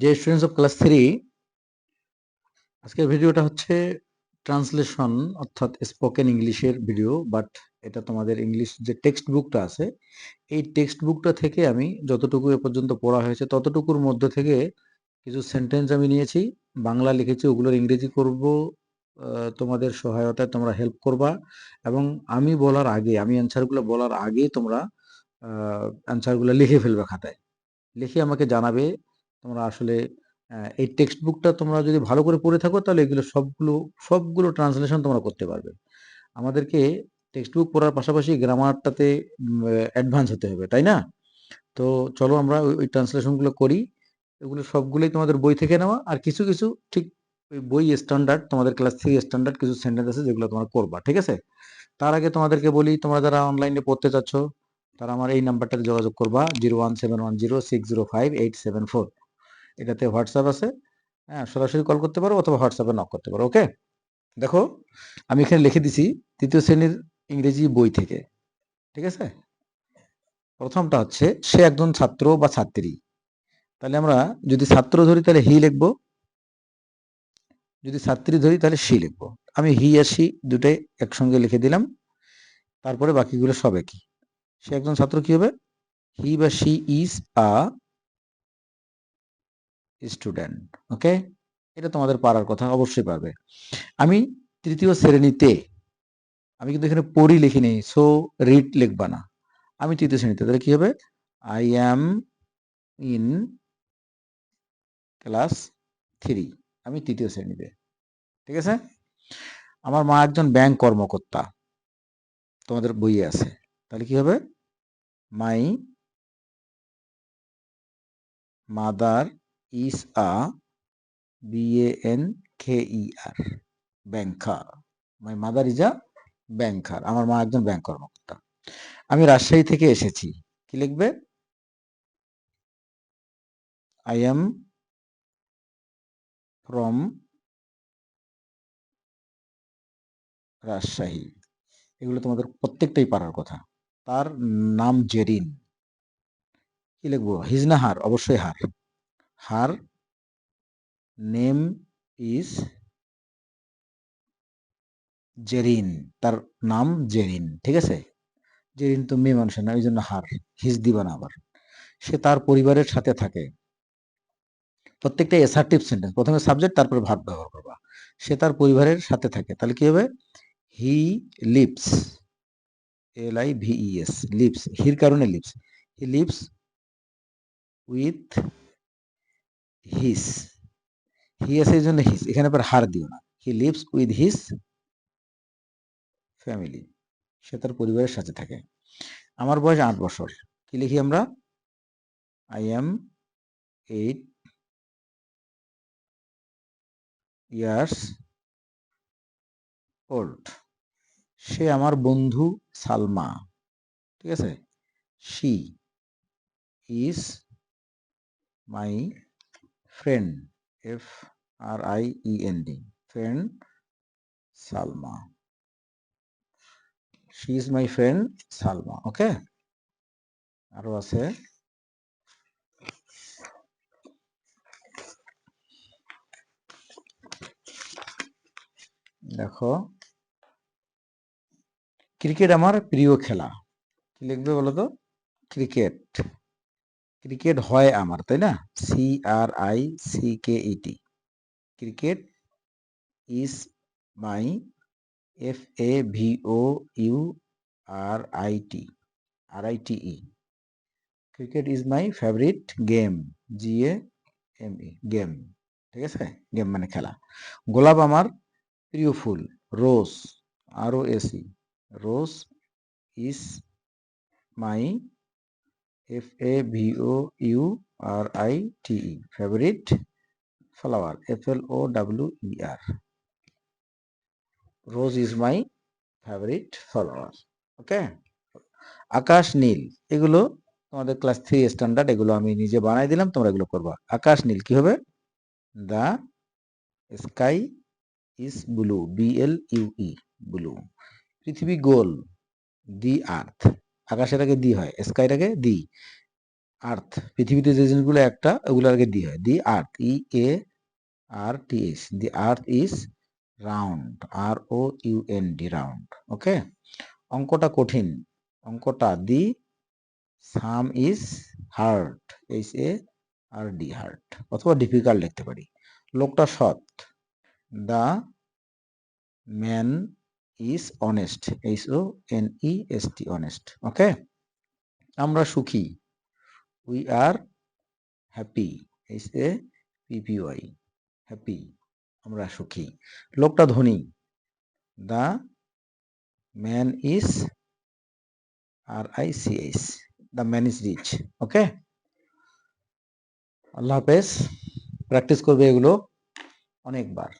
যে students of class three আজকের ভিডিওটা হচ্ছে ট্রান্সলেশন অর্থাৎ স্পোকেন ইংলিশের ভিডিও বাট এটা তোমাদের ইংলিশ যে টেক্সট বুকটা আছে, এই টেক্সট বুকটা থেকে আমি যতটুকু এ পর্যন্ত পড়া হয়েছে, ততটুকুর মধ্যে থেকে কিছু সেন্টেন্স আমি নিয়েছি, বাংলা লিখেছি, ওগুলোর ইংরেজি করব তোমাদের সহায়তায় তোমরা হেল্প করবা, এবং আমি বলার আগে, আমি অ্যান্সারগুলো বলার আগে তোমরা অ্যান্সারগুলো লিখে ফেলবে খাতায়। লিখে আমাকে জানাবে তোমরা আসলে এই টেক্সট বুকটা তোমরা যদি ভালো করে পড়ে থাকো, তাহলে এগুলো সবগুলো সবগুলো ট্রান্সলেশন তোমরা করতে পারবে। আমাদেরকে টেক্সট বুক পড়ার পাশাপাশি গ্রামারটাতে অ্যাডভান্স হতে হবে, তাই না? তো চলো আমরা ওই ট্রান্সলেশনগুলো করি। এগুলো সবগুলোই তোমাদের বই থেকে নেওয়া। আর কিছু কিছু ঠিক বই স্ট্যান্ডার্ড তোমাদের ক্লাস থ্রি স্ট্যান্ডার্ড কিছু সেন্টেন্স আছে যেগুলো তোমরা করবা, ঠিক আছে? তার আগে তোমাদেরকে বলি, তোমরা যারা অনলাইনে পড়তে চাচ্ছ, তারা আমার এই নাম্বারটাতে যোগাযোগ করবা zero one seven one zero six zero five eight seven four এটাতে হোয়াটসঅ্যাপ আছে। হ্যাঁ সরাসরি কল করতে পারো অথবা হোয়াটসঅ্যাপে নক করতে পারো ওকে দেখো, আমি এখানে লিখে দিছি তৃতীয় শ্রেণির ইংরেজি বই থেকে, ঠিক আছে? প্রথমটা হচ্ছে, সে একজন ছাত্র বা ছাত্রী। তাহলে আমরা যদি ছাত্র ধরি, তাহলে হি লিখব। যদি ছাত্রী ধরি, তাহলে সি লিখব। আমি হি আর সি দুটাই একসঙ্গে লিখে দিলাম। তারপরে বাকিগুলো সব একই। সে একজন ছাত্র কি হবে? হি বা she is a student okay এটা তোমাদের পারার কথা, অবশ্যই পারবে। আমি তৃতীয় শ্রেণীতে, আমি কিন্তু এখানে পড়ি লিখিনি সো রিড লিখবা না। আমি তৃতীয় শ্রেণীতে, তাহলে কি হবে? I am in class three আমি তৃতীয় শ্রেণীতে, ঠিক আছে? আমার মা একজন ব্যাংক কর্মকর্তা, তোমাদের বইয়ে আছে। তাহলে কি হবে? My mother is a B N K E R banker my mother is a banker আমার মা একজন ব্যাংক কর্মকর্তা। আমি রাজশাহী থেকে এসেছি। কি লিখবে? I am from Rajshahi. এগুলো তোমাদের প্রত্যেকটাই পারার কথা। তার নাম জেরিন। কি লিখব? হিজ না হার অবশ্যই her. Her name is Jerin তার নাম জেরিন ঠিক আছে? জেরিন তো মেয়ে মানুষের না ওই জন্য হার হিজ দিবা না আবার। সে তার পরিবারের সাথে থাকে। প্রত্যেকটা এসার্টিভ সেন্টেন্স প্রথমে সাবজেক্ট তারপরে ভাব ব্যবহার করবা। সে তার পরিবারের সাথে থাকে। তাহলে কি হবে? He lives L I V E S lives here কারণে lives he lives with his he আছে এই জন্য হিস এখানে পর হার দিও না। He lives with his family সে তার পরিবারের সাথে থাকে। আমার বয়স আট বছর। কি লিখি আমরা? I am eight years old সে আমার বন্ধু সালমা। ঠিক আছে? She is my friend F R I E N D friend Salma. She is my friend Salma okay আরও আছে। দেখো। ক্রিকেট আমার প্রিয় খেলা। কি লিখবে বলো তো ক্রিকেট ক্রিকেট হয় আমার, তাই না? C R I C K E T cricket is my F A V O U R I T R I T E cricket is my favourite game G A M E game ঠিক আছে? Game মানে খেলা। গোলাপ আমার প্রিয় ফুল rose R O S E rose is my F A V O U R I T E favourite flower F L O W E R rose is my favourite flower okay আকাশ নীল, এগুলো তোমাদের class three standard এগুলো আমি নিজে বানাই দিলাম, তোমরা এগুলো করবা। আকাশ নীল কি হবে? The sky is blue B L U E blue পৃথিবী গোল দি আর্থ আকাশের আগে দি হয় স্কাইটাকে দি আর্থ পৃথিবীতে যে জিনিসগুলো একটা, ওগুলো আগে দি হয়। The earth E A R T H S. The earth is round R O U N D round okay অঙ্কটা কঠিন। অঙ্কটা the sum is hard H A R D hard অথবা ডিফিকাল্ট লিখতে পারি। লোকটা সৎ। The man is honest H O N E S T honest okay আমরা সুখী। We are happy H A P P Y happy আমরা সুখী। লোকটা ধনী। The man is R I C H the man is rich okay আল্লাহ হাফেজ practice করবে এগুলো অনেকবার।